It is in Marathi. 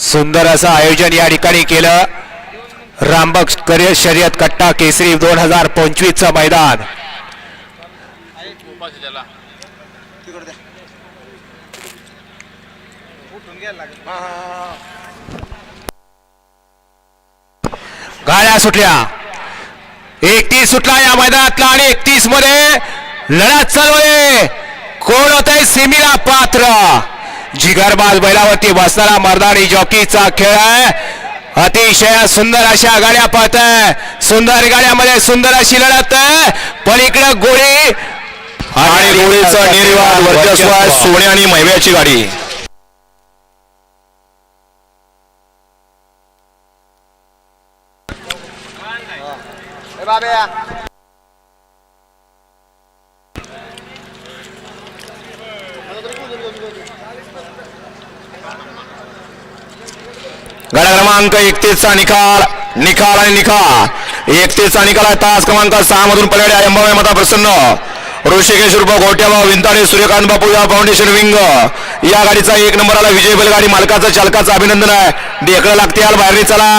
सुंदर असं आयोजन या ठिकाणी केलं. रामबक करिअर शर्यत कट्टा केसरी दोन हजार पंचवीसचं मैदान. गाड्या सुटल्या. एकतीस सुटला या मैदानातला आणि एकतीसमध्ये लढत चालू आहे. कोण होत आहे सेमीला पात्र? जिगरबाज बैलावरती बसणारा मर्दानी जॉकीचा खेळ आहे. अतिशय सुंदर अशा गाड्या पाहत आहे. सुंदर गाड्यामध्ये सुंदर अशी लढत आहे. पलीकडे गोळी आणि रोडीचा निर्वाद वर्चस्व आहे सोने आणि महिम्याची गाडी. गाड्या क्रमांक एकतीसचा निकाल निकाल आणि निकाल. एकतीसचा निकाल आहे तास क्रमांक सहा मधून पडलेल्या अंबाबाई माता प्रसन्न. ऋषिकेश रुप गोट्याबा विंताडे सूर्यकांत बापू या फाउंडेशन विंग. या गाडीचा एक नंबर आला विजय बैलगाडी मालकाचा चालकाचं अभिनंदन आहे. ढेकळं लागते याल बाहेर चला.